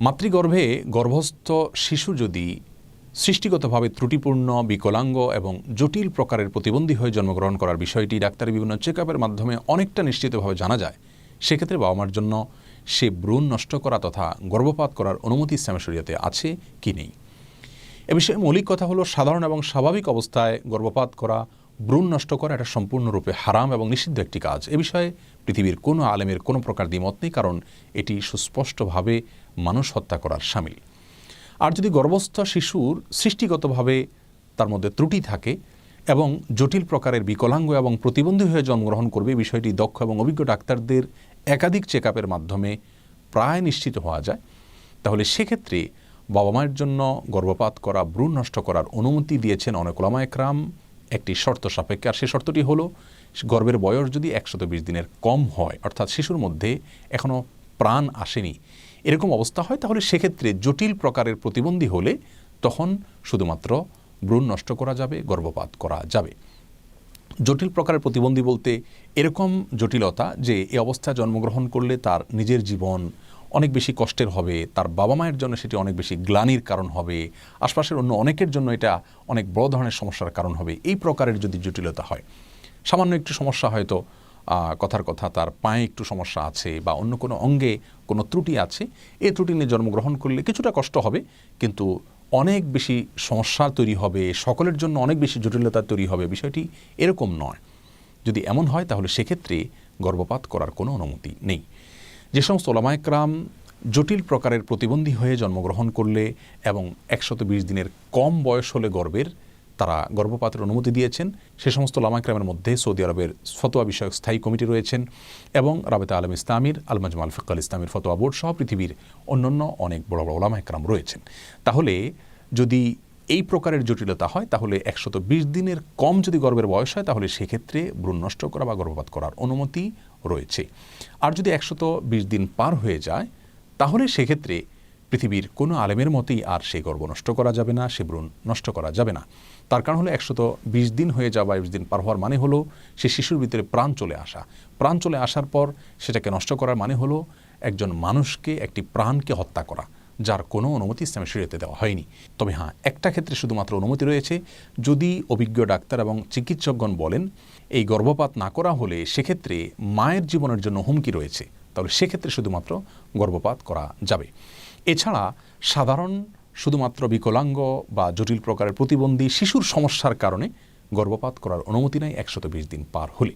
মাতৃগর্ভে গর্ভস্থ শিশু যদি সৃষ্টিগতভাবে ত্রুটিপূর্ণ, বিকলাঙ্গ এবং জটিল প্রকারের প্রতিবন্ধী হয়ে জন্মগ্রহণ করার বিষয়টি ডাক্তারি বিভিন্ন চেক আপের মাধ্যমে অনেকটা নিশ্চিতভাবে জানা যায়, সেক্ষেত্রে বাবা মার জন্য সে ভ্রূণ নষ্ট করা তথা গর্ভপাত করার অনুমতি ইসলামের শরীয়তে আছে কি নেই? এ বিষয়ে মৌলিক কথা হলো, সাধারণ এবং স্বাভাবিক অবস্থায় গর্ভপাত করা, ভ্রূণ নষ্ট করা এটা সম্পূর্ণরূপে হারাম এবং নিষিদ্ধ একটি কাজ। এ বিষয়ে পৃথিবীর কোনো আলেমের কোনো প্রকার দ্বিমত নেই, কারণ এটি সুস্পষ্টভাবে মানুষ হত্যা করার সামিল। আর যদি গর্ভস্থ শিশুর সৃষ্টিগতভাবে তার মধ্যে ত্রুটি থাকে এবং জটিল প্রকারের বিকলাঙ্গ এবং প্রতিবন্ধী হয়ে জন্মগ্রহণ করবে বিষয়টি দক্ষ এবং অভিজ্ঞ ডাক্তারদের একাধিক চেক মাধ্যমে প্রায় নিশ্চিত হওয়া যায়, তাহলে সেক্ষেত্রে বাবা মায়ের জন্য গর্ভপাত করা, ভ্রূণ নষ্ট করার অনুমতি দিয়েছেন অনেক ওলামা একরাম। একটি শর্ত সাপেক্ষে, আর সেই শর্তটি হলো, গর্ভের বয়স যদি একশত দিনের কম হয়, অর্থাৎ শিশুর মধ্যে এখনও প্রাণ আসেনি এরকম অবস্থা হয়, তাহলে সেক্ষেত্রে জটিল প্রকারের প্রতিবন্ধী হলে তখন শুধুমাত্র ভ্রূণ নষ্ট করা যাবে, গর্ভপাত করা যাবে। জটিল প্রকারের প্রতিবন্ধী বলতে এরকম জটিলতা যে এই অবস্থায় জন্মগ্রহণ করলে তার নিজের জীবন অনেক বেশি কষ্টের হবে, তার বাবা মায়ের জন্য সেটি অনেক বেশি গ্লানির কারণ হবে, আশপাশের অন্য অনেকের জন্য এটা অনেক বড় ধরনের সমস্যার কারণ হবে। এই প্রকারের যদি জটিলতা হয়, সামান্য একটু সমস্যা হয়তো কথার কথা, তার পায়ে একটু সমস্যা আছে বা অন্য কোনো অঙ্গে কোনো ত্রুটি আছে, এই ত্রুটি নিয়ে জন্মগ্রহণ করলে কিছুটা কষ্ট হবে, কিন্তু অনেক বেশি সমস্যা তৈরি হবে, সকলের জন্য অনেক বেশি জটিলতা তৈরি হবে, বিষয়টি এরকম নয়। যদি এমন হয়, তাহলে সেক্ষেত্রে গর্ভপাত করার কোনো অনুমতি নেই। যে সমস্ত ওলামায়করাম জটিল প্রকারের প্রতিবন্ধী হয়ে জন্মগ্রহণ করলে এবং একশত বিশ দিনের কম বয়স হলে গর্ভের তারা গর্ভপাতের অনুমতি দিয়েছেন। সে সমস্ত লামাইকরামের মধ্যে সৌদি আরবের ফতোয়া বিষয়ক স্থায়ী কমিটি রয়েছেন এবং রাবেতা আলম ইসলামীর, আল মাজমাল ফিকাল ইসলামীর ফতোয়া বোর্ড সহ পৃথিবীর অন্যান্য অনেক বড় বড় ওলামাইকরাম রয়েছেন। তাহলে যদি এই প্রকারের জটিলতা হয়, তাহলে একশত বিশ দিনের কম যদি গর্ভের বয়স হয়, তাহলে সেক্ষেত্রে ভ্রূণ নষ্ট করা বা গর্ভপাত করার অনুমতি রয়েছে। আর যদি একশত বিশ দিন পার হয়ে যায়, তাহলে সেক্ষেত্রে পৃথিবীর কোনো আলেমের মতেই আর সেই গর্ব নষ্ট করা যাবে না, সে ভ্রূণ নষ্ট করা যাবে না। তার কারণ হলো একশত বিশ দিন হয়ে যাওয়া বা বিশ দিন পার হওয়ার মানে হলো সে শিশুর ভিতরে প্রাণ চলে আসা। প্রাণ চলে আসার পর সেটাকে নষ্ট করার মানে হলো একজন মানুষকে, একটি প্রাণকে হত্যা করা, যার কোনো অনুমতি ইসলামের শরীয়তে দেওয়া হয়নি। তবে হ্যাঁ একটা ক্ষেত্রে শুধুমাত্র অনুমতি রয়েছে। যদি অভিজ্ঞ ডাক্তার এবং চিকিৎসকগণ বলেন, এই গর্ভপাত না করা হলে সেক্ষেত্রে মায়ের জীবনের জন্য হুমকি রয়েছে, তাহলে সেক্ষেত্রে শুধুমাত্র গর্ভপাত করা যাবে। এছাড়া সাধারণ শুধুমাত্র বিকলাঙ্গ বা জটিল প্রকারের প্রতিবন্ধী শিশুর সমস্যার কারণে গর্ভপাত করার অনুমতি নেয় একশত বিশ দিন পার হলে।